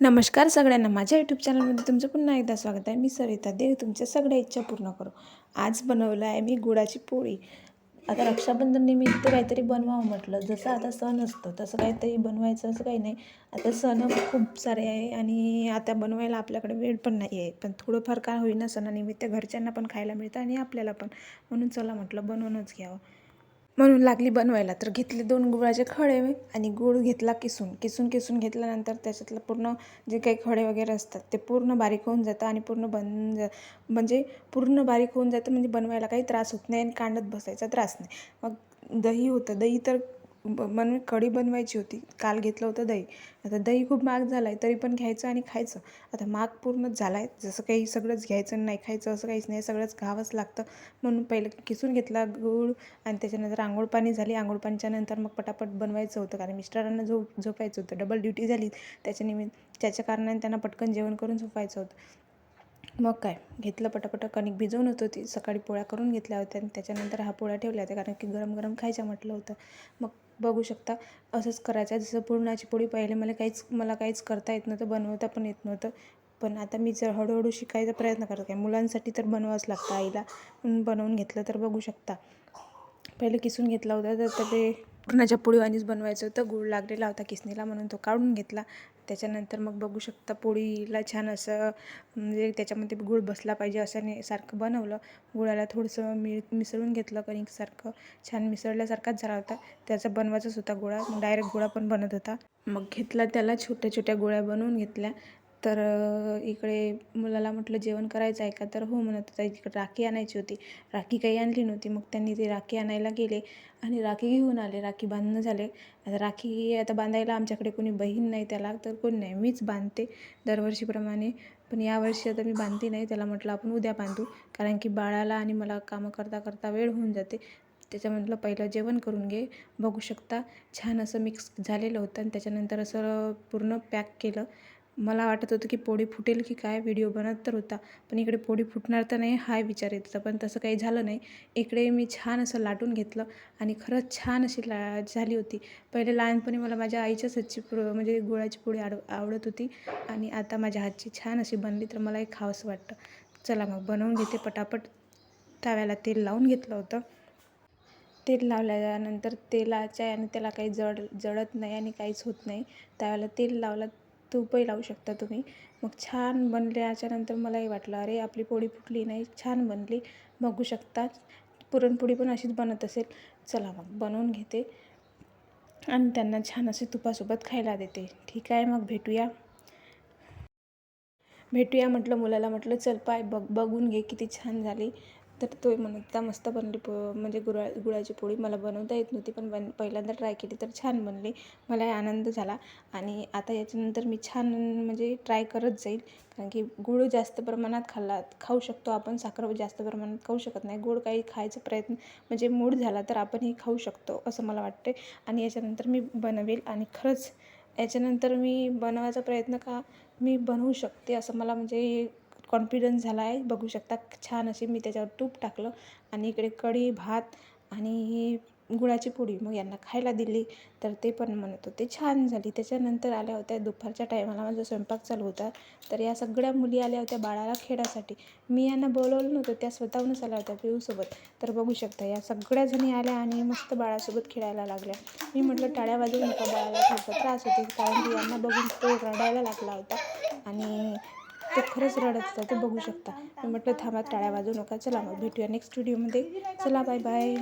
नमस्कार सगळ्यांना. माझ्या यूट्यूब चॅनलमध्ये तुमचं पुन्हा एकदा स्वागत आहे. मी सरिता देव. तुमच्या सगळ्या इच्छा पूर्ण करू. आज बनवलं आहे मी गुळाची पोळी. आता रक्षाबंधन निमित्त काहीतरी बनवावं म्हटलं. जसं आता सण असतो तसं काहीतरी बनवायचं असं काही नाही. आता सण खूप सारे आहे आणि आता बनवायला आपल्याकडे वेळ पण नाही आहे. पण थोडंफार काय होईना सणानिमित्त घरच्यांना पण खायला मिळतं आणि आपल्याला पण. म्हणून चला म्हटलं बनवूनच घ्यावं. म्हणून लागली बनवायला. तर घेतले दोन गुळाचे खडे आणि गूळ घेतला किसून. किसून किसून घेतल्यानंतर त्याच्यातलं पूर्ण जे काही खडे वगैरे असतात ते पूर्ण बारीक होऊन जातं आणि पूर्ण बन जा म्हणजे पूर्ण बारीक होऊन जातं म्हणजे बनवायला काही त्रास होत नाही आणि कांडत बसायचा त्रास नाही. मग दही होतं. दही तर म्हणून कढी बनवायची होती. काल घेतलं होतं दही. आता दही खूप महाग झालं आहे तरी पण घ्यायचं आणि खायचं. आता महाग पूर्णच झाला आहे जसं काही सगळंच घ्यायचं नाही खायचं असं काहीच नाही सगळंच घ्यावंच लागतं. म्हणून पहिलं किसून घेतला गूळ आणि त्याच्यानंतर आंघोळ पाणी झाली. आंघोळ पाणीच्या नंतर मग पटापट बनवायचं होतं. कारण मिस्टरांना झोप झोपायचं होतं. डबल ड्युटी झाली त्याच्या निमित्त त्याच्या कारणाने त्यांना पटकन जेवण करून झोपायचं होतं. मग काय? घेतलं पटापट. कणिक भिजवून होतं ती. सकाळी पोळ्या करून घेतल्या होत्या आणि त्याच्यानंतर हा पोळ्या ठेवल्या होत्या. कारण की गरम गरम खायच्या म्हटलं होतं. मग बघू शकता असंच करायचं आहे. जसं पुरणाची पोळी पहिले मला काहीच मला काहीच करता येत नव्हतं बनवता पण येत नव्हतं. पण आता मी जर हळूहळू शिकायचा प्रयत्न करत आहे. मुलांसाठी तर बनवावंच लागतं. आईला बनवून घेतलं तर बघू शकता. पहिले किसून घेतला होता तर ते पुरणाच्या पोळीवानीच बनवायचं होतं. गूळ लागलेला होता किसणीला म्हणून तो काढून घेतला. त्याच्यानंतर मग बघू शकता पोळीला छान असं म्हणजे त्याच्यामध्ये गूळ बसला पाहिजे अशाने सारखं बनवलं. गुळाला थोडंसं मी मिसळून घेतलं कणिकसारखं छान मिसळल्यासारखाच झाला होता. त्याचा बनवायचाच होता गोळा. मग डायरेक्ट गोळा पण बनत होता. मग घेतला त्याला छोट्या छोट्या गोळ्या बनवून घेतल्या. तर इकडे मुलाला म्हटलं जेवण करायचं आहे का? तर हो म्हणत होता इकडे राखी आणायची होती. राखी काही आणली नव्हती. मग त्यांनी ती राखी आणायला गेले आणि राखी घेऊन आले. राखी बांधणं झाले. आता राखी आता बांधायला आमच्याकडे कोणी बहीण नाही त्याला तर कोणी नाही? मीच बांधते दरवर्षीप्रमाणे. पण यावर्षी आता मी बांधते नाही. त्याला म्हटलं आपण उद्या बांधू. कारण की बाळाला आणि मला कामं करता करता वेळ होऊन जाते. त्याच्यामधलं पहिलं जेवण करून घे. बघू शकता छान असं मिक्स झालेलं होतं आणि त्याच्यानंतर असं पूर्ण पॅक केलं. मला वाटत होतं की पोळी फुटेल की काय व्हिडिओ बनत तर होता पण इकडे पोळी फुटणार तर नाही हाय विचार येत होता. पण तसं काही झालं नाही. इकडे मी छान असं लाटून घेतलं आणि खरंच छान अशी ला झाली होती. पहिले लहानपणी मला माझ्या आईच्याच हातची म्हणजे गुळाची पोळी आड आवडत होती आणि आता माझ्या हातची छान अशी बनली तर मला एक खावंसं वाटतं. चला मग बनवून घेते पटापट. तव्याला तेल लावून घेतलं होतं. तेल लावल्यानंतर तेलाच्या आणि त्याला काही जड जळत नाही आणि काहीच होत नाही. त्यावेळेला तेल लावलं तूपही लावू शकता तुम्ही. मग छान बनल्याच्यानंतर मलाही वाटलं अरे आपली पोळी फुटली नाही छान बनली बघू शकता. पुरणपोळी पण अशीच बनत असेल. चला मग बनवून घेते. आणि त्यांना छान असे तुपासोबत खायला देते. ठीक आहे मग भेटूया. भेटूया म्हटलं मुलाला म्हटलं चल पाय बघ बघून घे किती छान झाली. तर तो म्हणत मस्त बनली पो म्हणजे गुळा गुळाची पोळी मला बनवता येत नव्हती पण बन पहिल्यांदा ट्राय केली तर छान बनली. मला आनंद झाला आणि आता याच्यानंतर मी छान म्हणजे ट्राय करत जाईल. कारण की गुळ जास्त प्रमाणात खाल्ला खाऊ शकतो आपण साखर जास्त प्रमाणात खाऊ शकत नाही. गुळ काही खायचा प्रयत्न म्हणजे मूड झाला तर आपणही खाऊ शकतो असं मला वाटते आणि याच्यानंतर मी बनवेल आणि खरंच याच्यानंतर मी बनवायचा प्रयत्न का मी बनवू शकते असं मला म्हणजे कॉन्फिडन्स झाला आहे. बघू शकता छान अशी मी त्याच्यावर तूप टाकलं आणि इकडे कढी भात आणि गुळाची पोळी मग यांना खायला दिली. तर ते पण म्हणत होते छान झाली. त्याच्यानंतर आल्या होत्या दुपारच्या टायमाला माझा स्वयंपाक चालू होता. तर या सगळ्या मुली आल्या होत्या बाळाला खेळासाठी. मी यांना बोलवलं नव्हतं त्या स्वतःहूनच आल्या होत्या पिऊसोबत. तर बघू शकता या सगळ्या जणी आल्या आणि मस्त बाळासोबत खेळायला लागल्या. मी म्हटलं टाळ्या वाजून नका बाळाला थोडंसं त्रास होते कारण की यांना बघून तो रडायला लागला होता. आणि तो खरंच रडत होता ते बघू शकता. मी म्हटलं थांबा टाळ्या वाजू नका. चला मग भेटूया नेक्स्ट व्हिडिओमध्ये चला बाय बाय